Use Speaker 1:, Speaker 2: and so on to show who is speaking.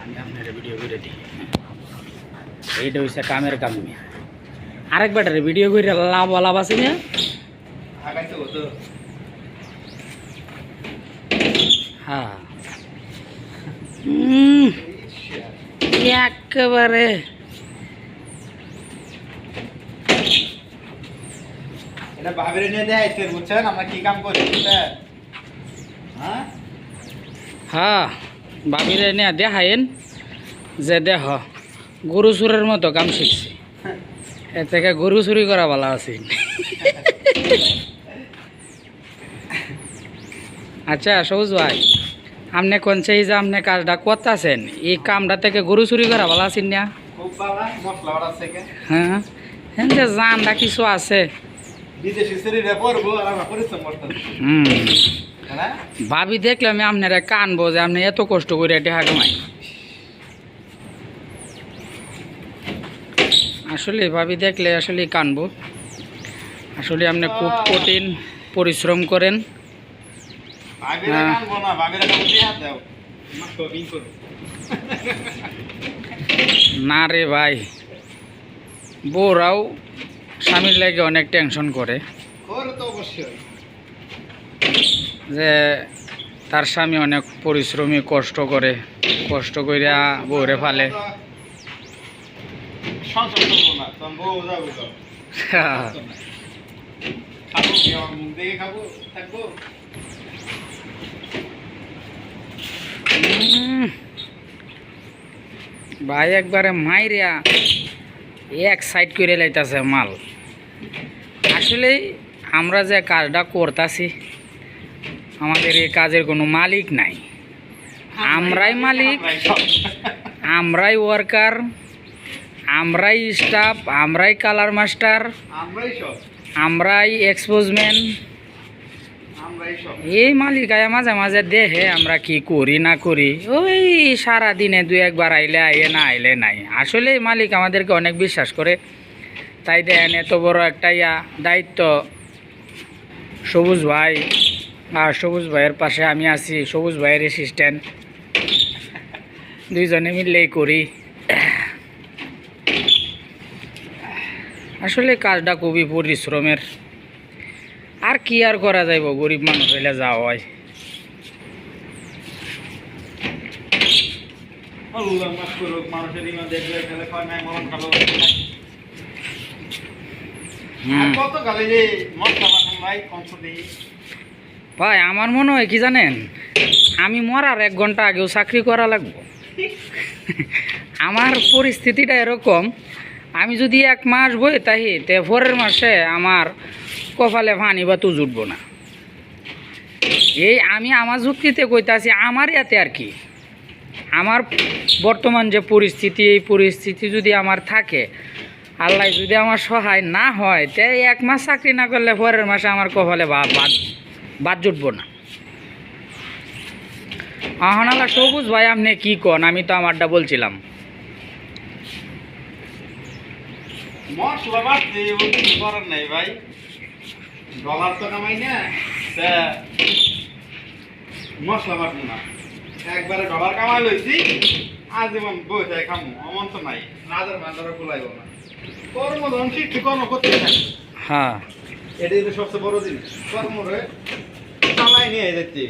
Speaker 1: আমি আপনার ভিডিও করে দিই এইটা হচ্ছে কামের কাম মিয়া আরেক ব্যাটারে ভিডিও করে লাভ লাভ আছে না হ্যাঁ উম, একেবারে
Speaker 2: এটা ভাবিরে নিয়ে দেখাইছে বুঝছেন আমরা কি কাম করি বুঝছেন হ্যাঁ
Speaker 1: হ্যাঁ বাবিরে নিয়ে দেখাইন যে দেহ গরু চুরের মতো কাম শিখছে। এ থেকে গরু চুরি করা ভালো আছে। আচ্ছা সবুজ ভাই আপনি কোন সেই যে আপনি কাজটা করতেছেন? এই কামটা থেকে গরু চুরি করা ভালো আছেন না? হ্যাঁ হ্যাঁ যে জানটা কিছু আছে। হুম। ভাবি দেখলে আমি আপনারা কানবো যে আপনি এত কষ্ট করে টেহা কামাই আসলে ভাবি দেখলে আসলে কানবো। আসলে আপনি খুব কঠিন পরিশ্রম করেন। হ্যাঁ।
Speaker 2: না
Speaker 1: রে ভাই বউরাও স্বামীর লাগে অনেক টেনশন করে।
Speaker 2: করে তো অবশ্যই।
Speaker 1: যে তার স্বামী অনেক পরিশ্রমী, কষ্ট করে, কষ্ট কইরা বউরে ফালে। ভাই একবারে মাইরিয়া এক সাইড করে লাইতাছে মাল। আসলে আমরা যে কাজটা করতাছি আমাদের এই কাজের কোনো মালিক নাই। আমরাই মালিক
Speaker 2: আমরাই
Speaker 1: ওয়ার্কার আমরাই স্টাফ আমরাই কালার মাস্টার
Speaker 2: আমরাই
Speaker 1: এক্সপোজমেন এই মালিক আয়া মাঝে মাঝে দেহে আমরা কি করি না করি ওই সারা দিনে দু একবার আইলে আইলে না আইলে নাই। আসলে এই মালিক আমাদেরকে অনেক বিশ্বাস করে। তাই দেন এত বড় একটা ইয়া দায়িত্ব। সবুজ ভাই আর সবুজ ভাইয়ের পাশে আমি আছি। সবুজ ভাইয়ের অ্যাসিস্ট্যান্ট দুইজনে মিললেই করি। আসলে কাজটা খুবই পরিশ্রমের। আর কি আর করা যাইব? গরিব মানুষ হইলে যাওয়া হয়।
Speaker 2: কত গালে যে মশলা বাটাম ভাই দিই।
Speaker 1: ভাই, আমার মনে হয় কি জানেন? আমি মরার এক ঘণ্টা আগেও চাকরি করা লাগবো। আমার পরিস্থিতিটা এরকম, আমি যদি এক মাস বই তাহি, তে ভোরের মাসে আমার কপালে পানি বা তু জুটবো না। এই আমি আমার যুক্তিতে কইতাছি, আমার ইয়াতে আর কি? আমার বর্তমান যে পরিস্থিতি, এই পরিস্থিতি যদি আমার থাকে, আল্লাহ যদি আমার সহায় না হয়, তে এক মাস চাকরি না করলে পরের মাসে আমার কপালে বা- বাদ বাদ জুটবো না। আহনালা সবুজ ভাই আপনি কি কন? আমি তো আমারটা বলছিলাম।
Speaker 2: মশলা বাটতে কিছু করার নাই ভাই। ডলার তো কামাই না তা মশলা বাটবো না। একবারে ডলার কামাই লইছি আজীবন বই যায় খামু অমন তো নাই। রাজার ভান্ডারে কুলাইব না। কর্মধন শিক্ষি কর্ম করতে থাকে
Speaker 1: হ্যাঁ।
Speaker 2: এটাই তো সবচেয়ে বড় জিনিস। কর্মরে চালাই নিয়ে যাচ্ছে